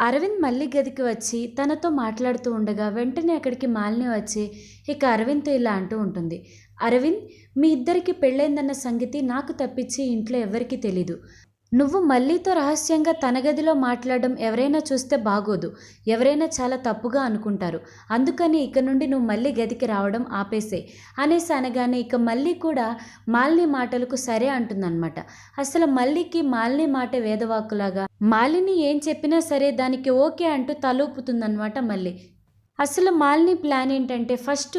అరవింద్ మళ్ళీ గదికి వచ్చి తనతో మాట్లాడుతూ ఉండగా వెంటనే అక్కడికి మాలిని వచ్చి ఇక అరవింద్తో ఇలా అంటూ ఉంటుంది. అరవింద్ మీ ఇద్దరికి పెళ్ళైందన్న సంగతి నాకు తప్పించి ఇంట్లో ఎవరికీ తెలీదు. నువ్వు మళ్ళీతో రహస్యంగా తన గదిలో మాట్లాడడం ఎవరైనా చూస్తే బాగోదు. ఎవరైనా చాలా తప్పుగా అనుకుంటారు. అందుకని ఇక నుండి నువ్వు మళ్ళీ గదికి రావడం ఆపేసే అనేసి అనగానే ఇక మళ్ళీ కూడా మాలిని మాటలకు సరే అంటుందన్నమాట. అసలు మళ్ళీకి మాలిని మాట వేదవాకులాగా మాలిని ఏం చెప్పినా సరే దానికి ఓకే అంటూ తలూపుతుందన్నమాట మళ్ళీ. అసలు మాలిని ప్లాన్ ఏంటంటే ఫస్ట్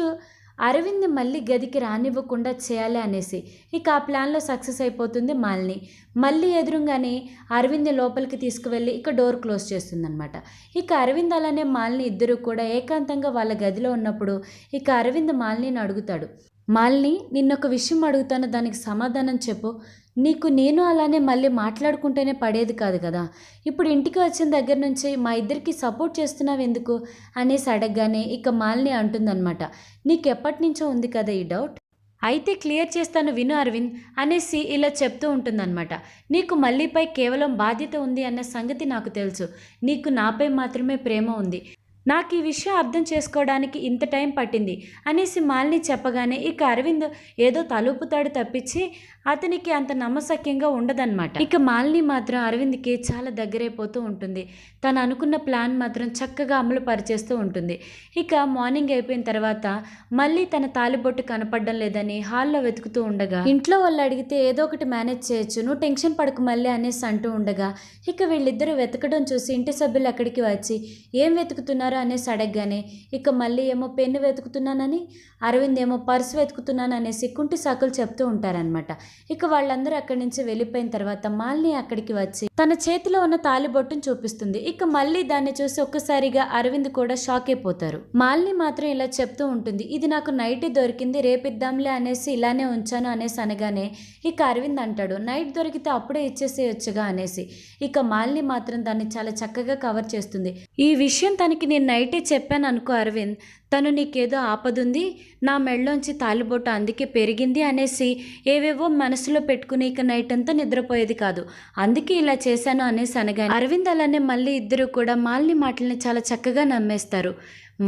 అరవింద్ మళ్ళీ గదికి రానివ్వకుండా చేయాలి అనేసి. ఇక ఆ ప్లాన్లో సక్సెస్ అయిపోతుంది మాలిని. మళ్ళీ ఎదురుగానే అరవింద్ లోపలికి తీసుకువెళ్ళి ఇక డోర్ క్లోజ్ చేస్తుందన్నమాట. ఇక అరవింద్ అలానే మాలిని ఇద్దరు కూడా ఏకాంతంగా వాళ్ళ గదిలో ఉన్నప్పుడు ఇక అరవింద్ మాలిని అడుగుతాడు. మాలిని నిన్నొక విషయం అడుగుతాను దానికి సమాధానం చెప్పు. నీకు నేను అలానే మళ్ళీ మాట్లాడుకుంటేనే పడేది కాదు కదా. ఇప్పుడు ఇంటికి వచ్చిన దగ్గర నుంచి మా ఇద్దరికి సపోర్ట్ చేస్తున్నావు ఎందుకు? అనేసి అడగగానే ఇక మాలిని అంటుందన్నమాట. నీకు ఎప్పటి నుంచో ఉంది కదా ఈ డౌట్? అయితే క్లియర్ చేస్తాను విను అరవింద్ అనేసి ఇలా చెప్తూ ఉంటుందన్నమాట. నీకు మళ్ళీపై కేవలం బాధ్యత ఉంది అన్న సంగతి నాకు తెలుసు. నీకు నాపై మాత్రమే ప్రేమ ఉంది. నాకు ఈ విషయం అర్థం చేసుకోవడానికి ఇంత టైం పట్టింది అనేసి మాలిని చెప్పగానే ఇక అరవింద్ ఏదో తలుపుతాడు తప్పించి అతనికి అంత నమ్మసక్యంగా ఉండదన్నమాట. ఇక మాలిని మాత్రం అరవింద్కి చాలా దగ్గరైపోతూ ఉంటుంది. తను అనుకున్న ప్లాన్ మాత్రం చక్కగా అమలు పరిచేస్తూ ఉంటుంది. ఇక మార్నింగ్ అయిపోయిన తర్వాత మళ్ళీ తన తాలిబొట్టు కనపడడం లేదని హాల్లో వెతుకుతూ ఉండగా ఇంట్లో వాళ్ళు అడిగితే ఏదో ఒకటి మేనేజ్ చేయొచ్చు నువ్వు టెన్షన్ పడకు మళ్ళీ అనేసి అంటూ ఉండగా ఇక వీళ్ళిద్దరూ వెతకడం చూసి ఇంటి సభ్యులు అక్కడికి వచ్చి ఏం వెతుకుతున్నారు అనేసి అడగగానే ఇక మళ్ళీ ఏమో పెన్ను వెతుకుతున్నానని అరవింద్ ఏమో పర్స్ వెతుకుతున్నాను అనేసి కుంటి సాకులు చెప్తూ ఉంటారనమాట ఇక వాళ్ళందరూ అక్కడి నుంచి వెళ్ళిపోయిన తర్వాత మాలిని అక్కడికి వచ్చి తన చేతిలో ఉన్న తాలిబొట్టును చూపిస్తుంది. ఇక మళ్ళీ దాన్ని చూసి ఒక్కసారిగా అరవింద్ కూడా షాక్ అయిపోతారు. మాలిని మాత్రం ఇలా చెప్తూ ఉంటుంది ఇది నాకు నైట్ దొరికింది రేపిద్దాంలే అనేసి ఇలానే ఉంచాను అనేసి అనగానే ఇక అరవింద్ అంటాడు నైట్ దొరికితే అప్పుడే ఇచ్చేసేయొచ్చుగా అనేసి. ఇక మాలిని మాత్రం దాన్ని చాలా చక్కగా కవర్ చేస్తుంది. ఈ విషయం తనకి నేను నైటే చెప్పాను అనుకో అరవింద్ తను నీకేదో ఆపదుంది నా మెళ్ళలోంచి తాలిబొట్టు అందుకే పెరిగింది అనేసి ఏవేవో మనసులో పెట్టుకుని ఇక నైట్ అంతా నిద్రపోయేది కాదు. అందుకే ఇలా చేశాను అనేసి అనగా అరవింద్ అలానే మళ్ళీ ఇద్దరు కూడా మాలిని మాటల్ని చాలా చక్కగా నమ్మేస్తారు.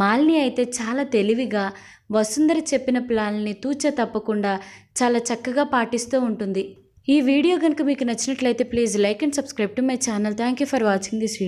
మాలిని అయితే చాలా తెలివిగా వసుంధర చెప్పిన ప్లాన్ని తూచ తప్పకుండా చాలా చక్కగా పాటిస్తూ ఉంటుంది. ఈ వీడియో కనుక మీకు నచ్చినట్లయితే please like and subscribe to my channel. Thank you for watching this video.